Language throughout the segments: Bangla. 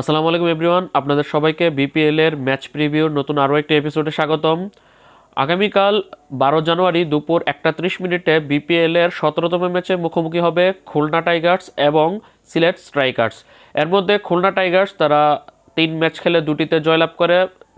আসসালামু আলাইকুম এভরিওয়ান আপনাদের সবাইকে বিপিএল এর ম্যাচ প্রিভিউর নতুন আরও একটি এপিসোডে স্বাগতম। আগামীকাল বারো জানুয়ারি দুপুর একটা ত্রিশ মিনিটে বিপিএল এর সতেরোতম ম্যাচে মুখোমুখি হবে খুলনা টাইগার্স এবং সিলেট স্ট্রাইকার্স। এর মধ্যে খুলনা টাইগার্স তারা তিন ম্যাচ খেলে দুটিতে জয়লাভ করে,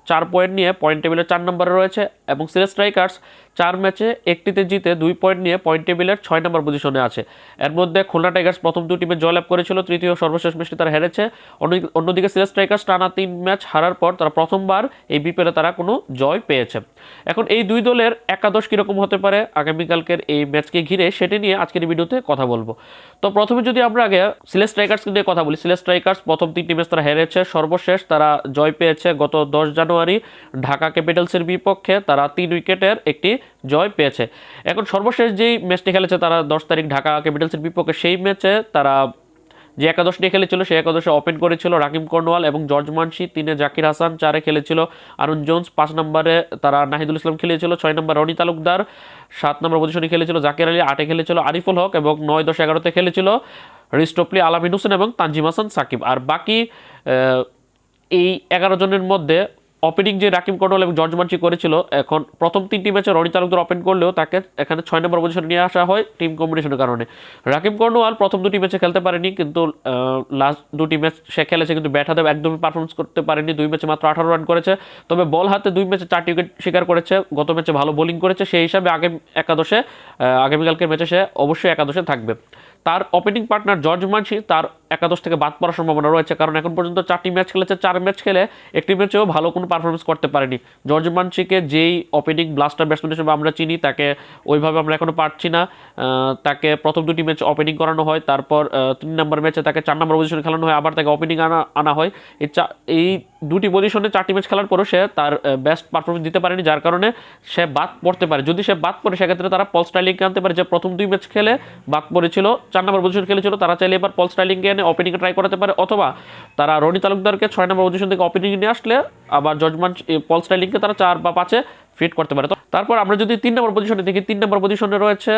চার পয়েন্ট নিয়ে পয়েন্ট টেবিলের চার নম্বরে রয়েছে এবং সিলেট স্ট্রাইকার্স চার ম্যাচে একটিতে জিতে দুই পয়েন্ট নিয়ে পয়েন্ট টেবিলের ছয় নম্বর পজিশনে আছে। এর মধ্যে খুলনা টাইগার্স প্রথম দুই টিমে জয়লাভ করেছিল, তৃতীয় সর্বশেষ ম্যাচটি তারা হেরেছে। অন্য- অন্যদিকে সিলেট স্ট্রাইকার্স টানা তিন ম্যাচ হারার পর তারা প্রথমবার এই বিপিএলে তারা কোনো জয় পেয়েছে। এখন এই দুই দলের একাদশ কীরকম হতে পারে, আগামীকালকের এই ম্যাচকে ঘিরে সেটি নিয়ে আজকের ভিডিওতে কথা বলব। তো প্রথমে যদি আমরা আগে সিলেট স্ট্রাইকার্স নিয়ে কথা বলি, সিলেট স্ট্রাইকার্স প্রথম তিনটি ম্যাচ তারা হেরেছে, সর্বশেষ তারা জয় পেয়েছে গত দশ জানুয়ারি। ঢাকা ক্যাপিটালসের বিপক্ষে তারা তিন উইকেটের একটি জয় পেয়েছে। এখন সর্বশেষ যেই ম্যাচটি খেলেছে তারা দশ তারিখ ঢাকা ক্যাপিটালসের বিপক্ষে, সেই ম্যাচে তারা যে একাদশ নিয়ে খেলেছিল, সেই একাদশে ওপেন করেছিল রাকিম কর্নওয়াল এবং জর্জ মানসি, তিনে জাকির হাসান, চারে খেলেছিল আরুন জোন্স, পাঁচ নম্বরে তারা নাহিদুল ইসলাম খেলেছিল, ছয় নম্বর রনি তালুকদার, সাত নম্বর পজিশনে খেলেছিল জাকির আলী, আটে খেলেছিল আরিফুল হক এবং নয় দশ এগারোতে খেলেছিল রিস্টোপলি, আলামিন হোসেন এবং তানজিম হাসান সাকিব। আর বাকি এই এগারো জনের মধ্যে ওপেনিং যে রাকিম কন্ট্রোল এবং জর্জ মানসি করেছিল, এখন প্রথম তিনটি ম্যাচে রনি তালুকদার ওপেন করলেও তাকে এখানে ছয় নম্বর পজিশনে নিয়ে আসা হয় টিম কম্বিনেশনের কারণে। রাকিম কর্নওয়াল প্রথম দুটি ম্যাচে খেলতে পারেনি, কিন্তু লাস্ট দুটি ম্যাচ সে খেলেছে, কিন্তু ব্যাট হাতে একদমই পারফরমেন্স করতে পারেনি। দুই ম্যাচে মাত্র আঠারো রান করেছে, তবে বল হাতে দুই ম্যাচে চারটি উইকেট শিকার করেছে, গত ম্যাচে ভালো বোলিং করেছে, সেই হিসাবে আগে একাদশে আগামীকালকের ম্যাচে সে অবশ্যই একাদশে থাকবে। তার ওপেনিং পার্টনার জর্জ মানসি তার একাদশ থেকে বাদ পড়ার সম্ভাবনা রয়েছে, কারণ এখন পর্যন্ত চারটি ম্যাচ খেলেছে, চার ম্যাচ খেলে একটি ম্যাচেও ভালো কোনো পারফরমেন্স করতে পারেনি। জর্জ মানসিকে যেই ওপেনিং ব্লাস্টার ব্যাটসম্যান হিসেবে আমরা চিনি, তাকে ওইভাবে আমরা এখনও পারছি না। তাকে প্রথম দুটি ম্যাচ ওপেনিং করানো হয়, তারপর তিন নম্বর ম্যাচে তাকে চার নম্বর পজিশনে খেলানো হয়, আবার তাকে ওপেনিং আনা আনা হয়। এই চা, এই দুটি পজিশনে চারটি ম্যাচ খেলার পরও সে তার বেস্ট পারফরমেন্স দিতে পারেনি, যার কারণে সে বাদ পড়তে পারে। যদি সে বাদ পড়ে, সেক্ষেত্রে তারা পল স্টাইলিংকে আনতে পারে, যে প্রথম দুই ম্যাচ খেলে বাদ পড়েছিল। চার নম্বর পজিশন খেলেছিল। তারা চাইলে এবার পল স্টাইলিংকে এনে ওপেনিংয়ে ট্রাই করাতে পারে, অথবা তারা রনি তালুকদারকে ছয় নম্বর পজিশন থেকে ওপেনিং নিয়ে আসলে আবার জজমান পল স্টাইলিংকে তারা চার বা পাঁচে ফিট করতে পারে। তো তারপর আমরা যদি তিন নম্বর পজিশনে দেখি, তিন নম্বর পজিশনে রয়েছে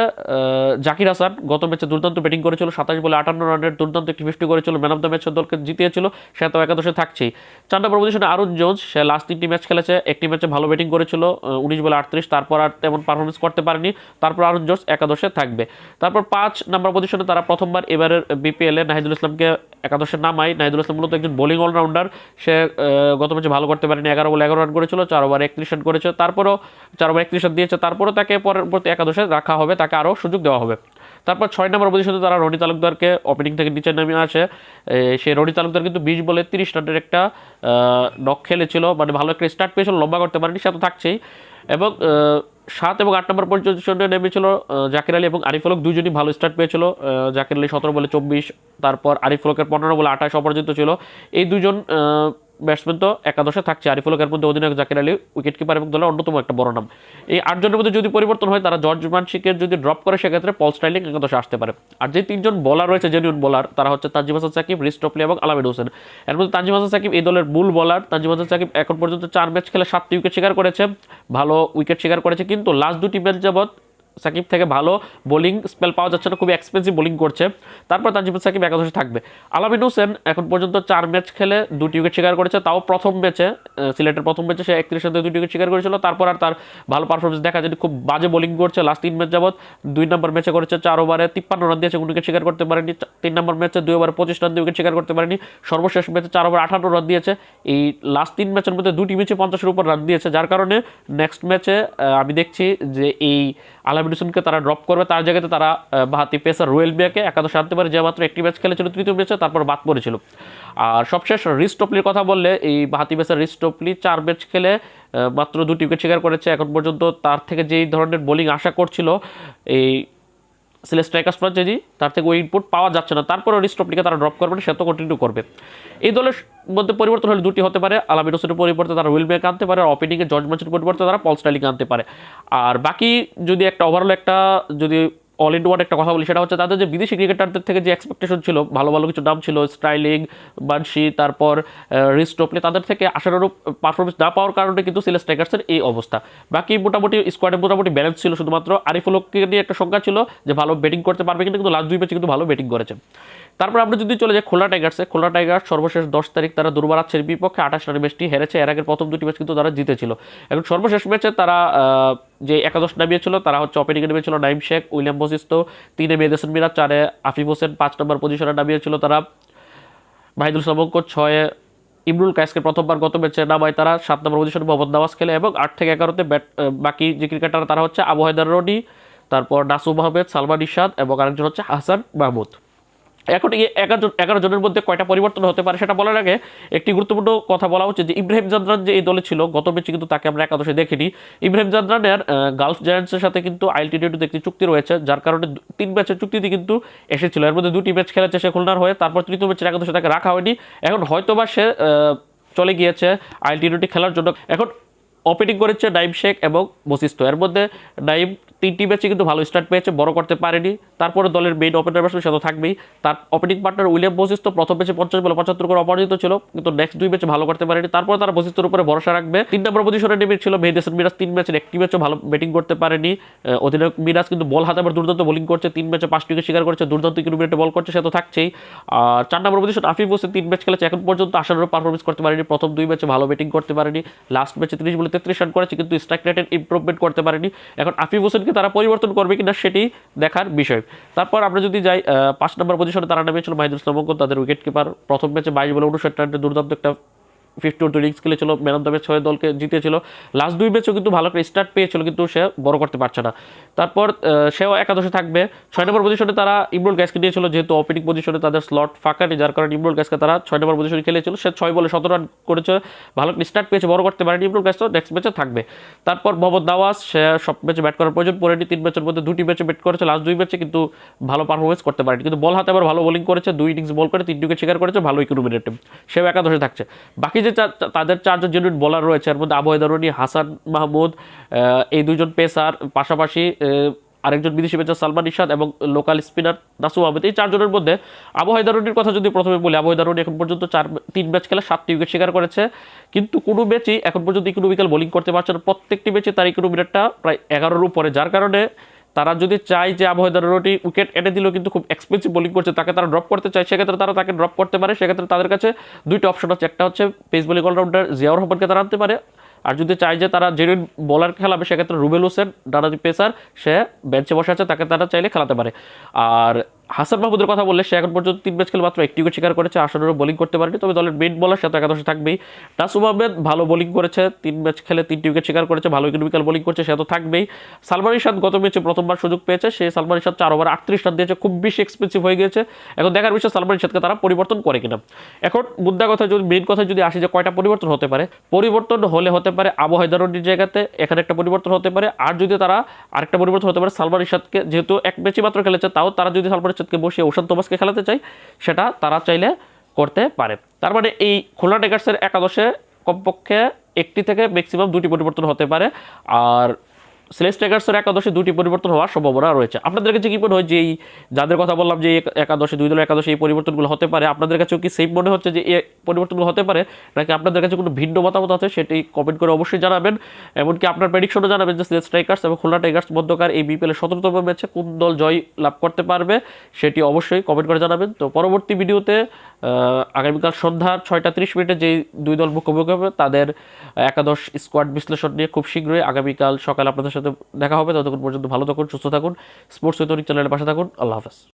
জাকির হাসান। গত ম্যাচে দুর্দান্ত ব্যাটিং করেছিল, সাতাশ বলে আটান্ন রানের দুর্দান্ত একটি ফিফটি করেছিল ম্যান অফ দ্য ম্যাচের দলকে জিতিয়েছিল, সে তো একাদশে থাকছেই। চার নম্বর পজিশনে আরুন জোন্স, সে লাস্ট তিনটি ম্যাচ খেলেছে, একটি ম্যাচে ভালো ব্যাটিং করেছিল উনিশ বলে আটত্রিশ, তারপর আর তেমন পারফরমেন্স করতে পারেনি, তারপর আরুন জোন্স একাদশে থাকবে। তারপর পাঁচ নম্বর পজিশনে তারা প্রথমবার এবারের বিপিএলে নাহিদুল ইসলামকে একাদশে নামায়। নাহিদুল ইসলাম মূলত একজন বোলিং অলরাউন্ডার সে গত ম্যাচে ভালো করতে পারেনি, এগারো বলে এগারো রান করেছিল, চার ওভার একত্রিশ রান করেছে তারপরও চার ওভার একত্রিশ রান দিয়েছে। তারপরও তাকে পরবর্তী একাদশে রাখা হবে, তাকে আরও সুযোগ দেওয়া হবে। তারপর ছয় নম্বর পজিশনে তারা রনি তালুকদারকে ওপেনিং থেকে নিচে নামিয়ে আসে সেই রনি তালুকদার কিন্তু বিশ বলে তিরিশ রানের একটা নক খেলেছিল। মানে ভালো একটা স্টার্ট পেয়েছিল, লম্বা করতে পারেনি, সে তো থাকছেই। এবং সাত এবং আট নম্বর পজিশনে নেমেছিল জাকির আলী এবং আরিফ আলক দুজনই ভালো স্টার্ট পেয়েছিল। জাকির আলী সতেরো বলে চব্বিশ, তারপর আরিফ আলকের পনেরো বলে আঠাশ অপরাজিত ছিল। এই দুজন ব্যাটসম্যান তো একাদশে থাকছে। আরিফ আলকের মধ্যে অধিনায়ক জাকির আলী উইকেট কিপার এবং দলের অন্যতম একটা বড় নাম। এই আটজনের মধ্যে যদি পরিবর্তন হয়, তারা জর্জ মানসিকে যদি ড্রপ করে, সেক্ষেত্রে পল স্টাইলিং একাদশে আসতে পারে। আর যে তিনজন বোলার রয়েছে জেনুইন বলার তারা হচ্ছে তানজিম হাসান, সাকিব, রিস টপলি এবং আলামিন হোসেন। এর মধ্যে তানজিম হাসান, সাকিব এই দলের মূল বোলার তানজিম হাসান, সাকিব এখন পর্যন্ত চার ম্যাচ খেলে সাতটি উইকেট শিকার করেছে। ভালো উইকেট শিকার করেছে, কিন্তু লাস্ট দুটি ম্যাচ যাবৎ সাকিব থেকে ভালো বোলিং স্পেল পাওয়া যাচ্ছে না, খুবই এক্সপেন্সিভ বোলিং করছে। তারপর তানজিম সাকিব একাদশে থাকবে। আলামিন হোসেন এখন পর্যন্ত চার ম্যাচ খেলে দুটি উইকেট শিকার করেছে, তাও প্রথম ম্যাচে সিলেটের প্রথম ম্যাচে সে একত্রিশ রানে দুটি উইকেট শিকার করেছিল, তারপর আর তার ভালো পারফরমেন্স দেখা যায়নি, খুব বাজে বোলিং করছে। লাস্ট তিন ম্যাচ যাবৎ দুই নম্বর ম্যাচে করেছে, চার ওভারে তিপ্পান্ন রান দিয়েছে, কোনো উইকেট শিকার করতে পারেনি। তিন নম্বর ম্যাচে দুই ওভারে পঁচিশ রান দিয়ে উইকেট শিকার করতে পারেনি। সর্বশেষ ম্যাচে চার ওভার আঠান্ন রান দিয়েছে। এই লাস্ট তিন ম্যাচের মধ্যে দুটি ম্যাচে পঞ্চাশের উপর রান দিয়েছে, যার কারণে নেক্সট ম্যাচে আমি দেখছি যে এই আলামিন হোসেনকে তারা ড্রপ করবে, তার জায়গাতে তারা বাহাতি পেসার রোয়েল বিয়াকে একাদশ আনতে পারে, যে মাত্র একটি ম্যাচ খেলেছিল, তৃতীয় ম্যাচে তারপর বাদ পড়েছিল। আর সবশেষ রিস্টপলির কথা বললে, এই বাহাতি পেসার রিস্টপলি চার ম্যাচ খেলে মাত্র দুটি উইকেট শিকার করেছে। এখন পর্যন্ত তার থেকে যেই ধরনের বোলিং আশা করছিল, এই সিলেট স্ট্রাইকার্স ফ্রাঞ্চাইজি তার থেকে ওই ইনপুট পাওয়া যাচ্ছে না তারপরে রিস্টপলিকে তারা ড্রপ করবে না, সে তো কন্টিনিউ করবে। এই দলের মধ্যে পরিবর্তন হলে দুটি হতে পারে আলামিন হোসেনের পরিবর্তে তারা উইল মেক আনতে পারে, আর ওপেনিংয়ে জর্জ ম্যাচের পরিবর্তে তারা পল স্টাইলিং আনতে পারে। আর বাকি যদি একটা ওভারঅল একটা যদি অল ইন্ডিয়ার একটা কথা বলি, সেটা হচ্ছে তাদের যে বিদেশি ক্রিকেটারদের থেকে যে এক্সপেকটেশন ছিল, ভালো ভালো কিছু নাম ছিল স্টাইলিং বানশি তারপর রিস্টোপলে তাদের থেকে আশানুরূপ পারফরমেন্স না পাওয়ার কারণে কিন্তু সিলেট স্ট্রাইকার্সের এই অবস্থা। বাকি মোটামুটি স্কোয়াডে মোটামুটি ব্যালেন্স ছিল শুধুমাত্র আরিফুলকে নিয়ে একটা সংখ্যা ছিল যে ভালো ব্যাটিং করতে পারবে কিন্তু লাস্ট দুই ম্যাচে কিন্তু ভালো ব্যাটিং করেছে। তারপর আমরা যদি চলে যাই খোলা টাইগার্সে, খোলা টাইগার্স সর্বশেষ দশ তারিখ তারা দুর্বারাচ্ছের বিপক্ষে আঠাশ রানের ম্যাচটি হেরেছে। এর আগের প্রথম দুটি ম্যাচ কিন্তু তারা জিতেছিল। এখন সর্বশেষ ম্যাচে তারা যে একাদশ নামিয়েছিল, তারা হচ্ছে ওপেনিংয়ে নেমেছিল নাইম শেখ, উইলিয়াম বসিস্ত তিনে মেদেসন মিরাজ, চারে আফিফ হোসেন, পাঁচ নম্বর পজিশনে নামিয়েছিল তারা। মাহিদুল সমঙ্ক ছয়ে ইমরুল কায়েসকে প্রথমবার গত ম্যাচে নামায় তারা। সাত নম্বর পজিশনে মোহাম্মদ নওয়াজ খেলে এবং আট থেকে এগারোতে ব্যাট বাকি যে ক্রিকেটার তারা হচ্ছে আবু হায়দার রনি, তারপর নাসুম আহমেদ, সালমান ইশাদ এবং আরেকজন হচ্ছে হাসান মাহমুদ। এখন এই এগারো এগারো জনের মধ্যে কয়টা পরিবর্তন হতে পারে সেটা বলার আগে একটি গুরুত্বপূর্ণ কথা বলা উচিত যে ইব্রাহিম জাদরান যে এই দলে ছিল, গত ম্যাচে কিন্তু তাকে আমরা একাদশে দেখিনি। ইব্রাহিম জাদরানের গালফ জায়ান্টসের সাথে কিন্তু আইল টি টোয়েন্টিতে একটি চুক্তি রয়েছে, যার কারণে তিন ম্যাচের চুক্তিতে কিন্তু এসেছিল। এর মধ্যে দুটি ম্যাচ খেলেছে সে খুলনার হয়ে, তারপর তৃতীয় ম্যাচের একাদশে তাকে রাখা হয়নি। এখন হয়তোবা সে চলে গিয়েছে আইল টি টোয়েন্টি খেলার জন্য। এখন ওপেনিং করেছে নাইম শেখ এবং বশিষ্ঠ এর মধ্যে নাইম তিনটি ম্যাচে কিন্তু ভালো স্টার্ট পেয়েছে, বড় করতে পারেনি। তারপরে দলের মেইন ওপেনার ব্যাটসম্যান সে তো থাকবেই। তার ওপেনিং পার্টনার উইলিয়াম বশিষ্ঠ প্রথম ম্যাচে পঞ্চাশ বলে পঁচাত্তর করে অপরাজিত ছিল, কিন্তু নেক্সট দুই ম্যাচে ভালো করতে পারেনি। তারপর তারা বশিষ্ঠের উপরে ভরসা রাখবে। তিন নম্বর পজিশনে নেমে ছিল মেহেদ হাসান মিরাজ। তিন ম্যাচের একটি ম্যাচও ভালো ব্যাটিং করতে পারেনি। অধিনায়ক মিরাজ কিন্তু বল হাতে আবার দুর্দান্ত বোলিং করছে। তিন ম্যাচে পাঁচ উইকেট শিকার করেছে। দুর্দান্ত কিলোমিটার বল করছে, সে তো থাকছেই। আর চার নম্বর পজিশন আফিফ হোসেন তিন ম্যাচ খেলেছে। এখন পর্যন্ত আশানুরূপ পারফরমেন্স করতে পারেনি। প্রথম দুই ম্যাচে ভালো ব্যাটিং করতে পারেনি। লাস্ট ম্যাচে তিরিশ বলে তেত্রিশ রান করেছে, কিন্তু স্ট্রাইক রেটের ইম্প্রুভমেন্ট করতে পারেনি। এখন আফিফ হোসেনকে তারা পরিবর্তন করবে কিনা সেটি দেখার বিষয়। তারপর আমরা যদি যাই পাঁচ নম্বর পজিশনে তারা নামিয়েছিল মাহিদুল ইসলামঙ্কন তাদের উইকেট কিপার প্রথম ম্যাচে বাইশ বলে উনষাট রানের দুর্দান্ত একটা ফিফটি ওয়ান ইনিংস খেলেছিল ম্যান অফ দ্য ম্যাচ হয়ে দলকে জিতেছিল। লাস্ট দুই ম্যাচও কিন্তু ভালো করে স্টার্ট পেয়েছিল, কিন্তু সে বড় করতে পারছে না। তারপর সেও একাদশে থাকবে। ছয় নম্বর পজিশনে তারা ইমরুল গ্যাসকে নিয়েছিল যেহেতু ওপেনিং পজিশনে তাদের স্লট ফাঁকা নেই, যার কারণে ইমরুল গ্যাসকে তারা ছয় নম্বর পজিশনে খেলেছিল। সে ছয় বলে সতেরো রান করেছে, ভালো স্টার্ট পেয়েছে, বড় করতে পারেনি ইমরুল গ্যাস তো নেক্সট ম্যাচে থাকবে। তারপর মোহাম্মদ নওয়াজ, সে সব ম্যাচে ব্যাট করার প্রয়োজন পড়েনি, তিন ম্যাচের মধ্যে দুটি ম্যাচে ব্যাট করেছে লাস্ট দুই ম্যাচে কিন্তু ভালো পারফরমেন্স করতে পারেনি। কিন্তু বল হাতে আবার ভালো বোলিং করেছে, দুই ইনিংস বল করে, তিন উইকেট শিকার করেছে, ভালো ইকোনমিনেটে সেও একাদশে থাকছে। বাকি যে তাদের চারজন জেনুইন বোলার রয়েছে, এর মধ্যে আবহাওয়া দারুনি হাসান মাহমুদ এই দুজন পেসার পাশাপাশি আরেকজন বিদেশি পেসার সালমান ইশাদ এবং লোকাল স্পিনার নাসু আহমেদ। এই চারজনের মধ্যে আবহাওয়া দারুনির কথা যদি প্রথমে বলি আবহাওয়া দারুনি এখন পর্যন্ত চার, তিন ম্যাচ খেলে সাতটি উইকেট শিকার করেছে, কিন্তু কোনো ম্যাচই এখন পর্যন্ত ইকোনমিক্যাল বোলিং করতে পারছে না। প্রত্যেকটি ম্যাচে তার ইকোনমিটারটা প্রায় এগারোর উপরে, যার কারণে তারা যদি চায় যে আবহাওয়া রোটি উইকেট এনে দিলেও কিন্তু খুব এক্সপেন্সিভ বোলিং করছে, তাকে তারা ড্রপ করতে চায়, সেক্ষেত্রে তারা তাকে ড্রপ করতে পারে, সেক্ষেত্রে তাদের কাছে দুইটা অপশন আছে, একটা হচ্ছে পেস বোলিং অলরাউন্ডার জিয়াউর রহমানকে তারা আনতে পারে, আর যদি চায় যে তারা জেনুইন বলার খেলাবে, সেক্ষেত্রে রুবেল হোসেন ডানাদি পেসার, সে বেঞ্চে বসে আছে, তাকে তারা চাইলে খেলাতে পারে। আর হাসান মাহমুদের কথা বললে সে এখন পর্যন্ত তিন ম্যাচ খেলে মাত্র একটি উইকেট শিকার করেছে আসানুরূপ বোলিং করতে পারেনি। তবে দলের মেইন বলার সাথে একাদশে থাকবেই। নাসুম আহমেদ ভালো বোলিং করেছে, তিন ম্যাচ খেলে তিনটি উইকেট শিকার করেছে, ভালো ইকোনমিক্যাল বোলিং করছে, সে তো থাকবেই। সালমান ইশাদ গত ম্যাচে প্রথমবার সুযোগ পেয়েছে, সে সালমান ইশাদ চার ওভার আটত্রিশ রান দিয়েছে, খুব বেশি এক্সপেন্সিভ হয়ে গিয়েছে। এখন দেখার বিষয় সালমান ইশাদকে তারা পরিবর্তন করে কিনা। এখন মুদ্রা কথা যদি মেইন কথা যদি আসে যে কয়টা পরিবর্তন হতে পারে, পরিবর্তন হলে হতে পারে আবু হায়দারুদ্দির জায়গাতে, এখানে একটা পরিবর্তন হতে পারে। আর যদি তারা আরেকটা পরিবর্তন হতে পারে, সালমান ইশাদকে যেহেতু এক ম্যাচই মাত্র খেলেছে, তাও তারা যদি সালমান ইশাদকে বসিয়ে ওশান তোমাসকে খেলাতে চাই, সেটা তারা চাইলে করতে পারে। তার মানে এই খুলনা টাইগার্সের একাদশে কমপক্ষে একটি থেকে ম্যাক্সিমাম দুটি পরিবর্তন হতে পারে। আর সিলেস টাইগার্সের একাদশে দুটি পরিবর্তন হওয়ার সম্ভাবনা রয়েছে। আপনাদের কাছে কি মনে হয় যে এই যাদের কথা বললাম যে একাদশে, দুই দলের একাদশে এই পরিবর্তনগুলো হতে পারে, আপনাদের কাছেও কি সেম মনে হচ্ছে যে এই পরিবর্তনগুলো হতে পারে? নাকি আপনাদের কাছে কোনো ভিন্ন মতামত আছে? সেটি কমেন্ট করে অবশ্যই জানাবেন। এমনকি আপনার প্রেডিকশনও জানাবেন যে সিলেস টাইগার্স এবং খুলনা টাইগার্স মধ্যকার এই বিপিএলের সতেরোতম ম্যাচে কোন দল জয় লাভ করতে পারবে, সেটি অবশ্যই কমেন্ট করে জানাবেন। তো পরবর্তী ভিডিওতে আগামীকাল সন্ধ্যার ছয়টা ত্রিশ মিনিটে যেই দুই দল মুখোমুখি হবে, তাদের একাদশ স্কোয়াড বিশ্লেষণ নিয়ে খুব শীঘ্রই আগামীকাল সকালে আপনাদের সাথে দেখা হবে, ততক্ষণ পর্যন্ত ভালো থাকুন, সুস্থ থাকুন স্পোর্টস চ্যানেলের পাশে থাকুন, আল্লাহ হাফেজ।